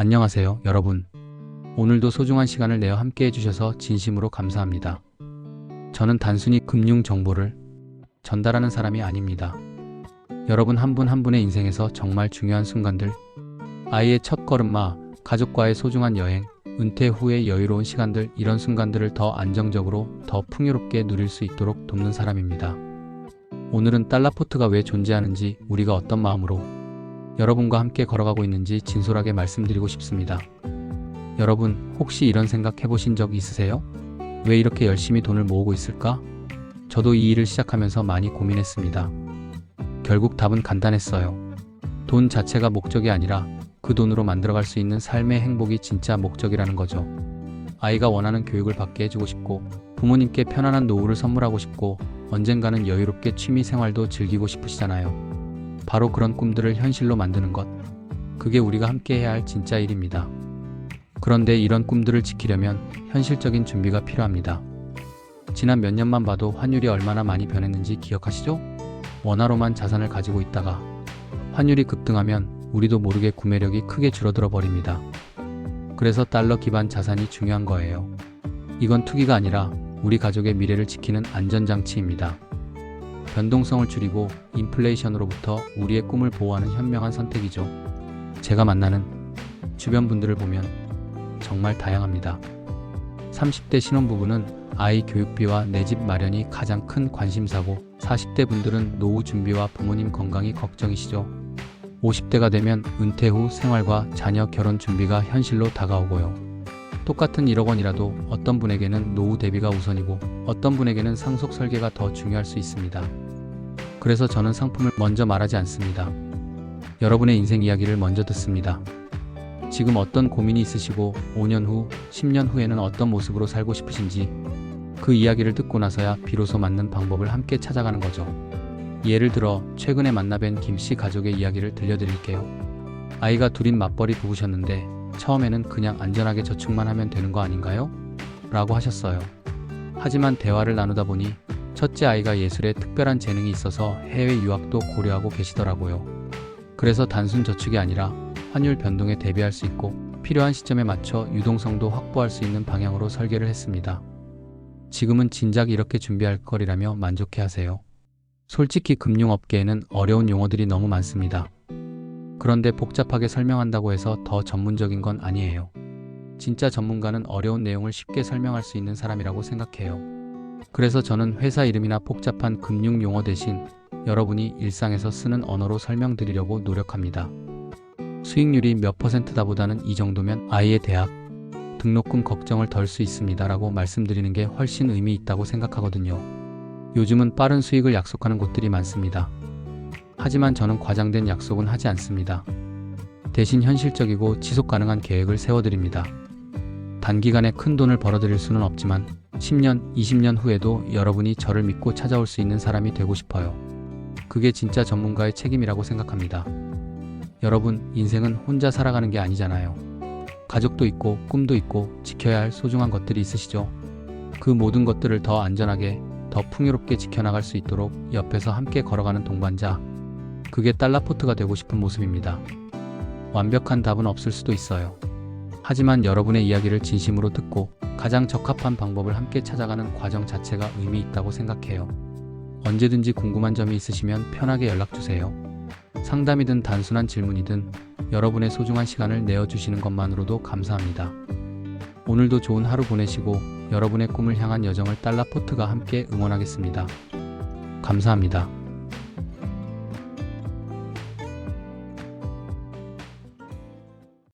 안녕하세요, 여러분. 오늘도 소중한 시간을 내어 함께 해주셔서 진심으로 감사합니다. 저는 단순히 금융 정보를 전달하는 사람이 아닙니다. 여러분 한분한 분의 인생에서 정말 중요한 순간들, 아이의 첫 걸음마, 가족과의 소중한 여행, 은퇴 후의 여유로운 시간들, 이런 순간들을 더 안정적으로, 더 풍요롭게 누릴 수 있도록 돕는 사람입니다. 오늘은 달러포트가 왜 존재하는지, 우리가 어떤 마음으로 여러분과 함께 걸어가고 있는지 진솔하게 말씀드리고 싶습니다. 여러분, 혹시 이런 생각 해보신 적 있으세요? 왜 이렇게 열심히 돈을 모으고 있을까? 저도 이 일을 시작하면서 많이 고민했습니다. 결국 답은 간단했어요. 돈 자체가 목적이 아니라 그 돈으로 만들어갈 수 있는 삶의 행복이 진짜 목적이라는 거죠. 아이가 원하는 교육을 받게 해주고 싶고, 부모님께 편안한 노후를 선물하고 싶고, 언젠가는 여유롭게 취미 생활도 즐기고 싶으시잖아요. 바로 그런 꿈들을 현실로 만드는 것. 그게 우리가 함께 해야 할 진짜 일입니다. 그런데 이런 꿈들을 지키려면 현실적인 준비가 필요합니다. 지난 몇 년만 봐도 환율이 얼마나 많이 변했는지 기억하시죠? 원화로만 자산을 가지고 있다가 환율이 급등하면 우리도 모르게 구매력이 크게 줄어들어 버립니다. 그래서 달러 기반 자산이 중요한 거예요. 이건 투기가 아니라 우리 가족의 미래를 지키는 안전장치입니다. 변동성을 줄이고 인플레이션으로부터 우리의 꿈을 보호하는 현명한 선택이죠. 제가 만나는 주변 분들을 보면 정말 다양합니다. 30대 신혼부부는 아이 교육비와 내 집 마련이 가장 큰 관심사고 40대 분들은 노후 준비와 부모님 건강이 걱정이시죠. 50대가 되면 은퇴 후 생활과 자녀 결혼 준비가 현실로 다가오고요. 똑같은 1억 원이라도 어떤 분에게는 노후 대비가 우선이고 어떤 분에게는 상속 설계가 더 중요할 수 있습니다. 그래서 저는 상품을 먼저 말하지 않습니다. 여러분의 인생 이야기를 먼저 듣습니다. 지금 어떤 고민이 있으시고 5년 후, 10년 후에는 어떤 모습으로 살고 싶으신지 그 이야기를 듣고 나서야 비로소 맞는 방법을 함께 찾아가는 거죠. 예를 들어 최근에 만나뵌 김 씨 가족의 이야기를 들려드릴게요. 아이가 둘인 맞벌이 부부셨는데 처음에는 그냥 안전하게 저축만 하면 되는 거 아닌가요? 라고 하셨어요. 하지만 대화를 나누다 보니 첫째 아이가 예술에 특별한 재능이 있어서 해외 유학도 고려하고 계시더라고요. 그래서 단순 저축이 아니라 환율 변동에 대비할 수 있고 필요한 시점에 맞춰 유동성도 확보할 수 있는 방향으로 설계를 했습니다. 지금은 진작 이렇게 준비할 거리라며 만족해 하세요. 솔직히 금융업계에는 어려운 용어들이 너무 많습니다. 그런데 복잡하게 설명한다고 해서 더 전문적인 건 아니에요. 진짜 전문가는 어려운 내용을 쉽게 설명할 수 있는 사람이라고 생각해요. 그래서 저는 회사 이름이나 복잡한 금융 용어 대신 여러분이 일상에서 쓰는 언어로 설명드리려고 노력합니다. 수익률이 몇 퍼센트다 보다는 이 정도면 아이의 대학, 등록금 걱정을 덜 수 있습니다. 라고 말씀드리는 게 훨씬 의미 있다고 생각하거든요. 요즘은 빠른 수익을 약속하는 곳들이 많습니다. 하지만 저는 과장된 약속은 하지 않습니다. 대신 현실적이고 지속 가능한 계획을 세워드립니다. 단기간에 큰 돈을 벌어들일 수는 없지만 10년, 20년 후에도 여러분이 저를 믿고 찾아올 수 있는 사람이 되고 싶어요. 그게 진짜 전문가의 책임이라고 생각합니다. 여러분, 인생은 혼자 살아가는 게 아니잖아요. 가족도 있고 꿈도 있고 지켜야 할 소중한 것들이 있으시죠. 그 모든 것들을 더 안전하게, 더 풍요롭게 지켜나갈 수 있도록 옆에서 함께 걸어가는 동반자. 그게 달러포트가 되고 싶은 모습입니다. 완벽한 답은 없을 수도 있어요. 하지만 여러분의 이야기를 진심으로 듣고 가장 적합한 방법을 함께 찾아가는 과정 자체가 의미 있다고 생각해요. 언제든지 궁금한 점이 있으시면 편하게 연락주세요. 상담이든 단순한 질문이든 여러분의 소중한 시간을 내어주시는 것만으로도 감사합니다. 오늘도 좋은 하루 보내시고 여러분의 꿈을 향한 여정을 달러포트가 함께 응원하겠습니다. 감사합니다.